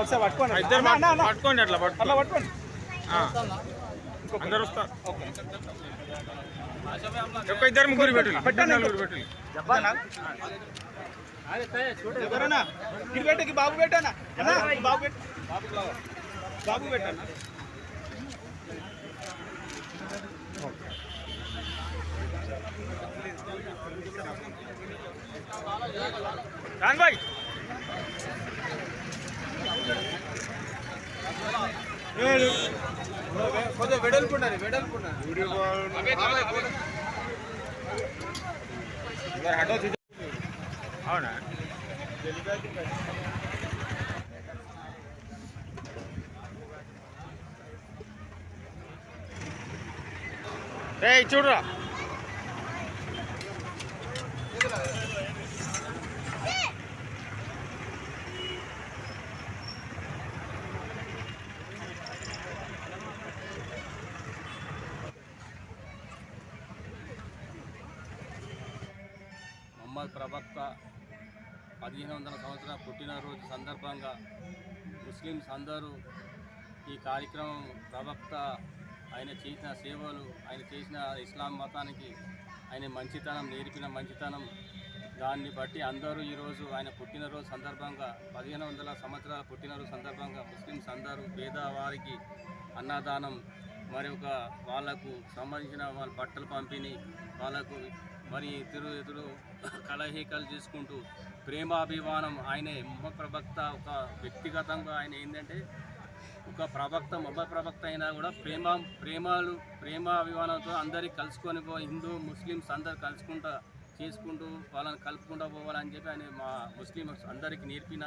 అసలు పట్టుకోండి పట్టుకోండి అట్లా పట్టుకోండి అట్లా పట్టుకోండి అందరు వస్తారు ఒక్క ఇద్దరు ముగ్గురు పెట్టు. పెట్టండి. నలుగురు పెట్టు. ఎవరన్నా ఇది పెట్టకి బాబు పెట్టానా? బాబు పెట్టు. బాబు పెట్టాను? రాన్ భాయ్ కొంచెం వెడల్పుండాలి వెడల్పుండాలి అవునా రే చూడరా. మహమ్మద్ ప్రవక్త పదిహేను వందల సంవత్సరాల పుట్టినరోజు సందర్భంగా ముస్లిమ్స్ అందరూ ఈ కార్యక్రమం ప్రవక్త ఆయన చేసిన సేవలు ఆయన చేసిన ఇస్లాం మతానికి ఆయన మంచితనం నేర్పిన మంచితనం దాన్ని బట్టి అందరూ ఈరోజు ఆయన పుట్టినరోజు సందర్భంగా పదిహేను వందల సంవత్సరాల పుట్టినరోజు సందర్భంగా ముస్లిమ్స్ అందరూ పేదవారికి అన్నదానం మరి ఒక వాళ్ళకు సంబంధించిన వాళ్ళ బట్టలు పంపిణీ వాళ్ళకు మరి ఇద్దరు ఎదురు కలహీకలు చేసుకుంటూ ప్రేమాభిమానం ఆయనే మొహ ప్రవక్త ఒక వ్యక్తిగతంగా ఆయన ఏంటంటే ఒక ప్రవక్త మొబ ప్రవక్త అయినా కూడా ప్రేమ ప్రేమలు ప్రేమ అభిమానంతో అందరికి కలుసుకొని పో హిందూ ముస్లిమ్స్ అందరు కలుసుకుంటా చేసుకుంటూ వాళ్ళని కలుపుకుంటూ పోవాలని చెప్పి ఆయన మా ముస్లిమ్స్ అందరికి నేర్పిన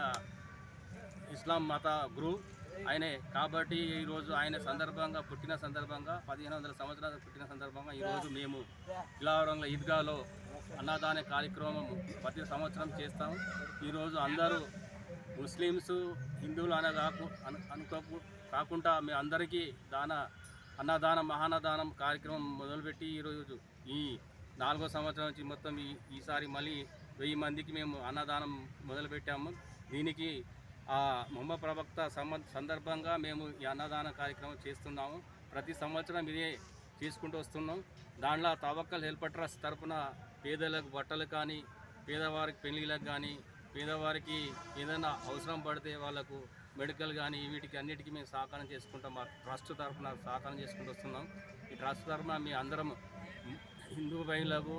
ఇస్లాం మత గురువు. ఆయనే. కాబట్టి ఈరోజు ఆయన సందర్భంగా పుట్టిన సందర్భంగా పదిహేను వందల సంవత్సరాలు పుట్టిన సందర్భంగా ఈరోజు మేము కిలావరంలో ఈద్గాలో అన్నదాన కార్యక్రమం ప్రతి సంవత్సరం చేస్తాము. ఈరోజు అందరూ ముస్లిమ్స్ హిందువులు అనే కాకు అనుకో కాకుండా మీ అందరికీ దాన అన్నదానం మహాన్నదానం కార్యక్రమం మొదలుపెట్టి ఈరోజు ఈ నాలుగో సంవత్సరం నుంచి మొత్తం ఈ ఈసారి మళ్ళీ వెయ్యి మందికి మేము అన్నదానం మొదలుపెట్టాము. దీనికి ఆ మొహమ్మ ప్రవక్త సందర్భంగా మేము ఈ అన్నదాన కార్యక్రమం చేస్తున్నాము. ప్రతి సంవత్సరం ఇదే తీసుకుంటూ వస్తున్నాం. దాంట్లో తవక్కల్ హెల్ప్ ట్రస్ట్ తరఫున పేదలకు బట్టలు కానీ పేదవారికి పెళ్ళిళ్ళకు కానీ పేదవారికి ఏదైనా అవసరం పడితే వాళ్ళకు మెడికల్ కానీ వీటికి అన్నిటికీ మేము సహకారం చేసుకుంటాం. మా ట్రస్ట్ తరఫున సహకారం చేసుకుంటూ వస్తున్నాం. ఈ ట్రస్ట్ తరఫున మీ అందరం హిందూ బహిళకు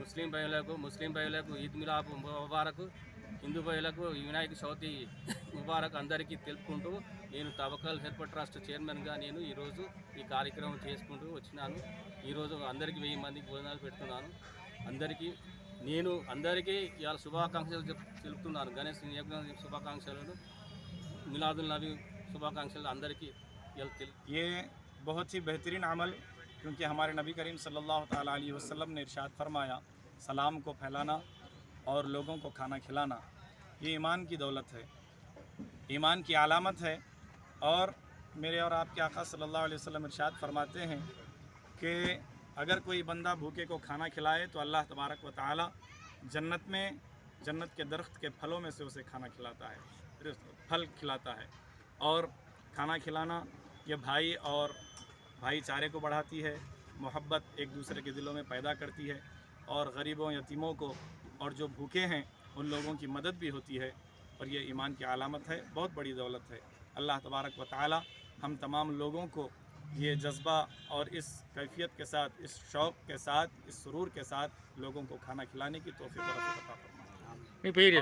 ముస్లిం బహిళకు ముస్లిం బహిళకు ఈద్ మిలాబ్ ముబారకు హిందూ ప్రజలకు వినాయక చవితి ముబారక్ అందరికీ తెలుపుకుంటూ నేను چودتی హెల్ప్ ట్రస్ట్ చైర్మన్గా నేను ఈరోజు ఈ కార్యక్రమం చేసుకుంటూ వచ్చినాను ఈరోజు అందరికీ వెయ్యి మందికి భోజనాలు పెడుతున్నాను అందరికీ నేను అందరికీ ఇవాళ శుభాకాంక్షలు తెలుపుతున్నాను గణేష్ శుభాకాంక్షలను మిలాదుల్ నబీ శుభాకాంక్షలు అందరికీ یہ بہت ہی بہترین عمل کیونکہ ہمارے نبی کریم صلی اللہ تعالیٰ علیہ وسلم نے ارشاد فرمایا سلام کو پھیلانا اور لوگوں کو کھانا کھلانا یہ ایمان کی دولت ہے، ایمان کی علامت ہے۔ اور میرے اور آپ کے آقا صلی اللہ علیہ وسلم ارشاد فرماتے ہیں کہ اگر کوئی بندہ بھوکے کو کھانا کھلائے تو اللہ تبارک و تعالی جنت میں، جنت کے درخت کے پھلوں میں سے اسے کھانا کھلاتا ہے، پھل کھلاتا ہے۔ اور کھانا کھلانا یہ بھائی اور بھائی چارے کو بڑھاتی ہے، محبت ایک دوسرے کے دلوں میں پیدا کرتی ہے۔ اور غریبوں، یتیموں کو اور جو بھوکے ہیں ان لوگوں کی مدد بھی ہوتی ہے اور یہ ایمان کی علامت ہے، بہت بڑی دولت ہے۔ اللہ تبارک و تعالی ہم تمام لوگوں کو یہ جذبہ اور اس کیفیت کے ساتھ، اس شوق کے ساتھ، اس سرور کے ساتھ لوگوں کو کھانا کھلانے کی توفیق عطا فرمائے۔